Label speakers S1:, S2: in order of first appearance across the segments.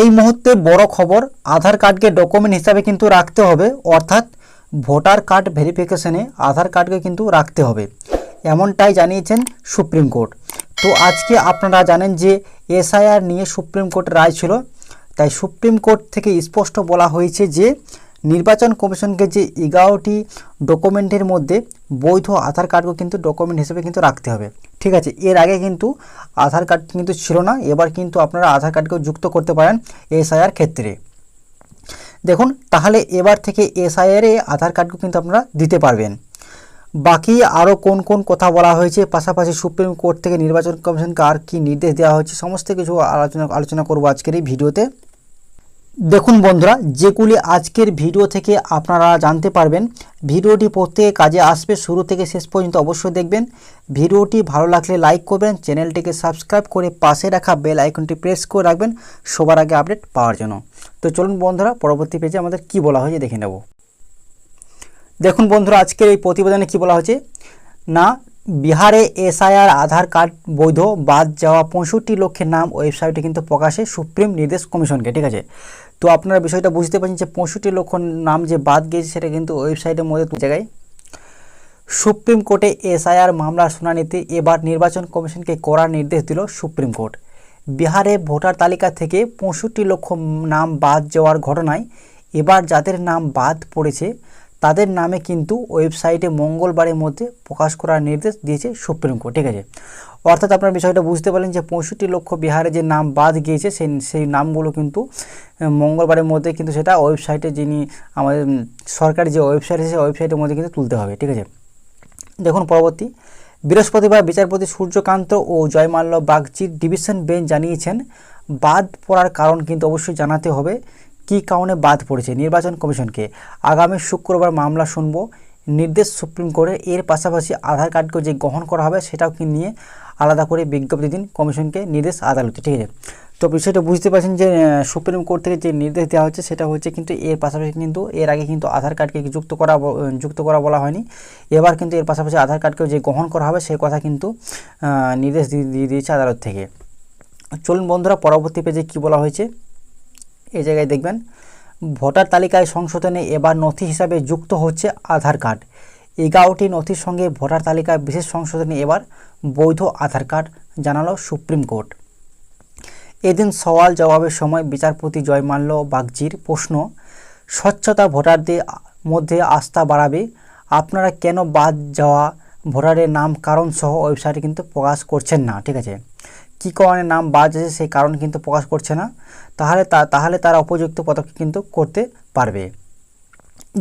S1: এই মুহূর্তে বড় খবর, আধার কার্ডকে ডকুমেন্ট হিসাবে কিন্তু রাখতে হবে, অর্থাৎ ভোটার কার্ড ভেরিফিকেশনে আধার কার্ডকে কিন্তু রাখতে হবে। এমনটাই জানিয়েছেন সুপ্রিম কোর্ট। তো আজকে আপনারা জানেন যে এসআইআর নিয়ে সুপ্রিম কোর্টের রায় ছিল। তাই সুপ্রিম কোর্ট থেকে স্পষ্ট বলা হয়েছে যে নির্বাচন কমিশনকে যে এগারোটি ডকুমেন্টের মধ্যে বৈধ আধার কার্ডও কিন্তু ডকুমেন্ট হিসেবে কিন্তু রাখতে হবে। ঠিক আছে, এর আগে কিন্তু আধার কার্ড কিন্তু ছিল না, এবার কিন্তু আপনারা আধার কার্ডকেও যুক্ত করতে পারেন এসআইআর ক্ষেত্রে। দেখুন, তাহলে এবার থেকে এসআইআর আধার কার্ডকে কিন্তু আপনারা দিতে পারবেন। বাকি আরও কোন কোন কথা বলা হয়েছে, পাশাপাশি সুপ্রিম কোর্ট থেকে নির্বাচন কমিশনকে আর কি নির্দেশ দেওয়া হয়েছে, সমস্ত কিছু আলোচনা আলোচনা করব আজকের এই ভিডিওতে। দেখুন বন্ধুরা, যেগুলি আজকের ভিডিও থেকে আপনারা জানতে পারবেন, ভিডিওটি প্রত্যেকে কাজে আসবে, শুরু থেকে শেষ পর্যন্ত অবশ্যই দেখবেন। ভিডিওটি ভালো লাগলে লাইক করবেন, চ্যানেলটিকে সাবস্ক্রাইব করে পাশে রাখা বেল আইকনটি প্রেস করে রাখবেন, সবার আগে আপডেট পাওয়ার জন্য। তো চলুন বন্ধুরা, পরবর্তী পেজে আমাদের কি বলা হয়েছে দেখে নেব। দেখুন বন্ধুরা, আজকের এই প্রতিবেদনে কি বলা হয়েছে? না বিহারে এসআইআর, আধার কার্ড বৈধ, বাদ যাওয়া পঁয়ষট্টি লক্ষের নাম ওয়েবসাইটে কিন্তু প্রকাশে সুপ্রিম নির্দেশ কমিশনকে, ঠিক আছে? তো আপনারা বিষয়টা বুঝতে পারছেন যে পঁয়ষট্টি লক্ষ নাম যে বাদ গিয়েছে সেটা কিন্তু ওয়েবসাইটের মধ্যে জায়গায় সুপ্রিম কোর্টে এসআইআর মামলার শুনানিতে এবার নির্বাচন কমিশনকে করার নির্দেশ দিল সুপ্রিম কোর্ট। বিহারে ভোটার তালিকা থেকে পঁয়ষট্টি লক্ষ নাম বাদ যাওয়ার ঘটনায় এবার যাদের নাম বাদ পড়েছে তাদের নামে কিন্তু ওয়েবসাইটে মঙ্গলবারের মধ্যে প্রকাশ করার নির্দেশ দিয়েছে সুপ্রিম কোর্ট, ঠিক আছে? অর্থাৎ আপনার বিষয়টা বুঝতে পারলেন যে পঁয়ষট্টি লক্ষ বিহারে যে নাম বাদ গিয়েছে, সেই সেই নামগুলো কিন্তু মঙ্গলবারের মধ্যে কিন্তু সেটা ওয়েবসাইটে যিনি আমাদের সরকারি যে ওয়েবসাইট আছে, সেই ওয়েবসাইটের মধ্যে কিন্তু তুলতে হবে, ঠিক আছে? দেখুন পরবর্তী, বৃহস্পতিবার বিচারপতি সূর্যকান্ত ও জয়মাল্য বাগচির ডিভিশন বেঞ্চ জানিয়েছেন, বাদ পড়ার কারণ কিন্তু অবশ্যই জানাতে হবে। কী কারণে বাদ পড়েছে নির্বাচন কমিশনকে? আগামী শুক্রবার মামলা শুনব। নির্দেশ সুপ্রিম কোর্টের এর পাশাপাশি আধার কার্ডকে যে গ্রহণ করা হবে সেটাও কি নিয়ে আলাদা করে বিজ্ঞপ্তি দিন কমিশনকে নির্দেশ আদালতে, ঠিক আছে? তো বিষয়টা বুঝতে পারছেন যে সুপ্রিম কোর্ট থেকে যে নির্দেশ দেওয়া হচ্ছে সেটা হচ্ছে কিন্তু এর পাশাপাশি কিন্তু এর আগে কিন্তু আধার কার্ডকে যুক্ত করা যুক্ত করা বলা হয়নি। এবার কিন্তু এর পাশাপাশি আধার কার্ডকেও যে গ্রহণ করা হবে সেই কথা কিন্তু নির্দেশ দিয়ে দিয়েছে আদালত থেকে। চলুন বন্ধুরা পরবর্তী পেজে কি বলা হয়েছে? এই জায়গায় দেখবেন, ভোটার তালিকায় সংশোধনে এবার নথি হিসাবে যুক্ত হচ্ছে আধার কার্ড। এগারোটি নথির সঙ্গে ভোটার তালিকায় বিশেষ সংশোধনে এবার বৈধ আধার কার্ড জানালো সুপ্রিম কোর্ট। এদিন সওয়াল জবাবের সময় বিচারপতি জয়মাল্য বাগজির প্রশ্ন, স্বচ্ছতা ভোটারদের মধ্যে আস্থা বাড়াবে? আপনারা কেন বাদ যাওয়া? ভোটারের নাম, কারণ সহ ওয়েবসাইটে কিন্তু প্রকাশ করছেন না, ঠিক আছে? কী কারণে নাম বাদ যাচ্ছে সেই কারণ কিন্তু প্রকাশ করছে না। তাহলে তা তাহলে তারা উপযুক্ত পদক্ষেপ কিন্তু করতে পারবে।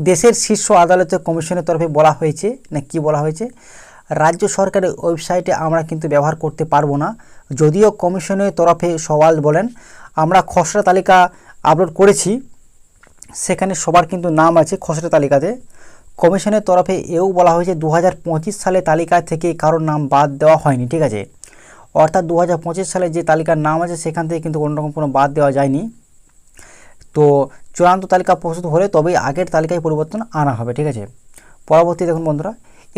S1: দেশের শীর্ষ আদালতের কমিশনের তরফে বলা হয়েছে, না কি বলা হয়েছে, রাজ্য সরকারের ওয়েবসাইটে আমরা কিন্তু ব্যবহার করতে পারব না। যদিও কমিশনের তরফে সওয়াল বলেন, আমরা খসড়া তালিকা আপলোড করেছি, সেখানে সবার কিন্তু নাম আছে খসড়া তালিকাতে। কমিশনের তরফে এও বলা হয়েছে দু সালে তালিকা থেকে কারোর নাম বাদ দেওয়া হয়নি, ঠিক আছে? অর্থাৎ দু হাজার পঁচিশ সালে যে তালিকার নাম আছে, সেখান থেকে কিন্তু কোনো রকম কোনো বাদ দেওয়া যায়নি। তো চূড়ান্ত তালিকা প্রস্তুত হলে তবেই আগের তালিকায় পরিবর্তন আনা হবে, ঠিক আছে? পরবর্তী দেখুন বন্ধুরা,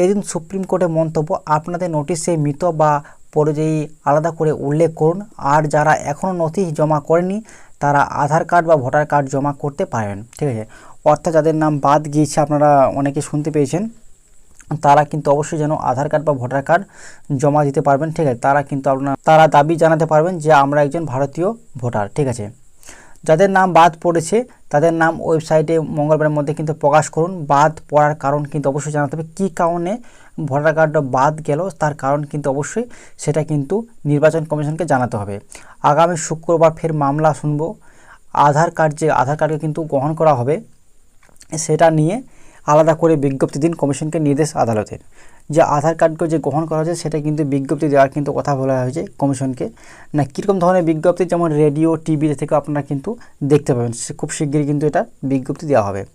S1: এদিন সুপ্রিম কোর্টের মন্তব্য, আপনাদের নোটিশে মৃত বা পরিযায়ী আলাদা করে উল্লেখ করুন। আর যারা এখনও নথি জমা করেনি তারা আধার কার্ড বা ভোটার কার্ড জমা করতে পারেন, ঠিক আছে? অর্থাৎ যাদের নাম বাদ গিয়েছে, আপনারা অনেকে শুনতে পেয়েছেন। তারা কিন্তু অবশ্যই যেন আধার কার্ড বা ভোটার কার্ড জমা দিতে পারবেন, ঠিক আছে? তারা কিন্তু আপনার, তারা দাবি জানাতে পারবেন যে আমরা একজন ভারতীয় ভোটার, ঠিক আছে? যাদের নাম বাদ পড়েছে, তাদের নাম ওয়েবসাইটে মঙ্গলবারের মধ্যে কিন্তু প্রকাশ করুন। বাদ পড়ার কারণ কিন্তু অবশ্যই জানাতে হবে। কী কারণে ভোটার কার্ডটা বাদ গেল, তার কারণ কিন্তু অবশ্যই সেটা কিন্তু নির্বাচন কমিশনকে জানাতে হবে। আগামী শুক্রবার ফের মামলা শুনব। আধার কার্ড যে, আধার কার্ডকে কিন্তু গ্রহণ করা হবে, সেটা নিয়ে আলাদা করে বিজ্ঞপ্তি দিন কমিশনকে নির্দেশ আদালতের। যে আধার কার্ডকে যে গ্রহণ করা হয়েছে, সেটা কিন্তু বিজ্ঞপ্তি দেওয়ার কিন্তু কথা বলা হয়েছে কমিশনকে। না, কীরকম ধরনের বিজ্ঞপ্তি, যেমন রেডিও টিভিতে থেকে আপনারা কিন্তু দেখতে পাবেন। খুব শিগগিরই কিন্তু এটা বিজ্ঞপ্তি দেওয়া হবে।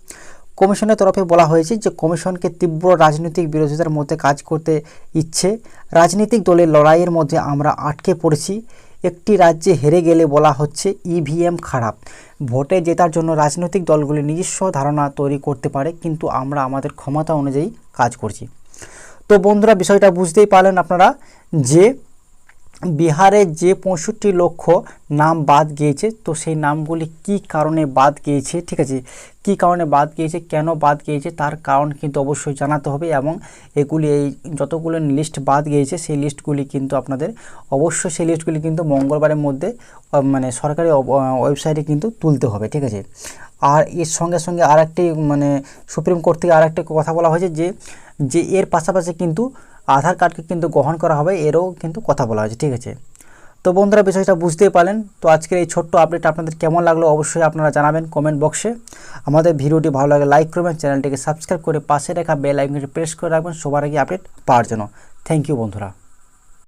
S1: কমিশনের তরফে বলা হয়েছে যে, কমিশনকে তীব্র রাজনৈতিক বিরোধিতার মধ্যে কাজ করতে ইচ্ছে। রাজনৈতিক দলের লড়াইয়ের মধ্যে আমরা আটকে পড়েছি। একটি রাজ্যে হেরে গেলে বলা হচ্ছে ইভিএম খারাপ। ভোটে জেতার জন্য রাজনৈতিক দলগুলি নিজস্ব ধারণা তৈরি করতে পারে, কিন্তু আমরা আমাদের ক্ষমতা অনুযায়ী কাজ করছি। তো বন্ধুরা, বিষয়টা বুঝতেই পারলেন আপনারা যে বিহারে যে পঁয়ষট্টি লক্ষ নাম বাদ গিয়েছে, তো সেই নামগুলি কি কারণে বাদ গিয়েছে, ঠিক আছে? কি কারণে বাদ গিয়েছে, কেন বাদ গিয়েছে, তার কারণ কিন্তু অবশ্যই জানাতে হবে এবং এগুলি এই যতগুলো লিস্ট বাদ গিয়েছে, সেই লিস্টগুলি কিন্তু আপনাদের অবশ্যই সেই লিস্টগুলি কিন্তু মঙ্গলবারের মধ্যে মানে সরকারি ওয়েবসাইটে কিন্তু তুলতে হবে, ঠিক আছে? আর এর সঙ্গে সঙ্গে আর মানে সুপ্রিম কোর্ট থেকে আর কথা বলা হয়েছে যে যে এর পাশাপাশি কিন্তু আধার কার্ডকে কিন্তু গ্রহণ করা হবে, এরও কিন্তু কথা বলা হয়েছে, ঠিক আছে? তো বন্ধুরা, বিষয়টা বুঝতেই পারলেন। তো আজকের এই ছোট্ট আপডেট আপনাদের কেমন লাগল অবশ্যই আপনারা জানাবেন কমেন্ট বক্সে আমাদের ভিডিওটি ভালো লাগে লাইক করবেন চ্যানেলটিকে সাবস্ক্রাইব করে পাশে রাখা বেল আইকনটি প্রেস করে রাখবেন, সবার আগে আপডেট পাওয়ার জন্য। থ্যাংক ইউ বন্ধুরা।